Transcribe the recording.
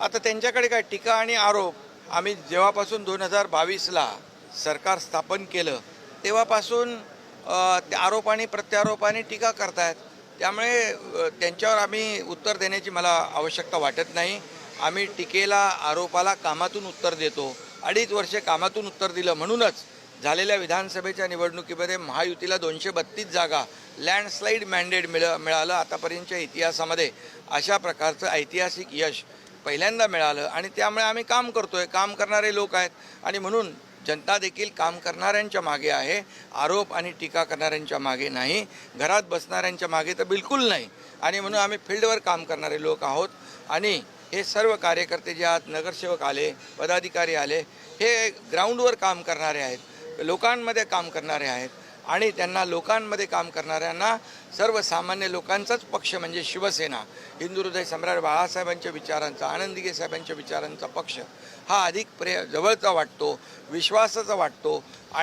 आता त्यांच्याकडे काय टीका आणि आरोप? आम्ही जेव्हापासून दोन हजार बावीसला सरकार स्थापन केलं तेव्हापासून अ, त्या आरोप आणि प्रत्यारोपाने टीका करतायत. त्यामुळे त्यांच्यावर आम्ही उत्तर देण्याची मला आवश्यकता वाटत नाही. आम्ही टीकेला आरोपाला कामातून उत्तर देतो. अडीच वर्षे कामातून उत्तर दिलं म्हणूनच झालेल्या विधानसभेच्या निवडणुकीमध्ये महायुतीला दोनशे बत्तीस जागा लँडस्लाईड मॅन्डेट मिळ मिळालं आतापर्यंतच्या इतिहासामध्ये. अशा प्रकारचं ऐतिहासिक यश पहिल्यांदा मिळालं आणि त्यामुळे आम्ही काम करतोय. काम करणारे लोक आहेत. आणि म्हणून जनता देखील काम करणाऱ्यांच्या मागे आहे. आरोप आणि टीका करणाऱ्यांच्या मागे नाही. घरात बसणाऱ्यांच्या मागे तर बिलकुल नाही. आणि म्हणून आम्ही फील्डवर काम करणारे लोक आहोत. आणि हे सर्व कार्यकर्ते जे आहेत नगरसेवक आले पदाधिकारी आले हे ग्राउंडवर काम करणारे आहेत. लोकांमध्ये काम करणारे आहेत. आणि त्यांना लोकांमध्ये काम करणाऱ्यांना सर्वसामान्य लोकांचाच पक्ष म्हणजे शिवसेना. हिंदू हृदय सम्राट बाळासाहेबांच्या विचारांचा आनंदीगे साहेबांच्या विचारांचा पक्ष. हा अधिक प्रे जवळचा वाटतो विश्वासाचा वाटतो आणि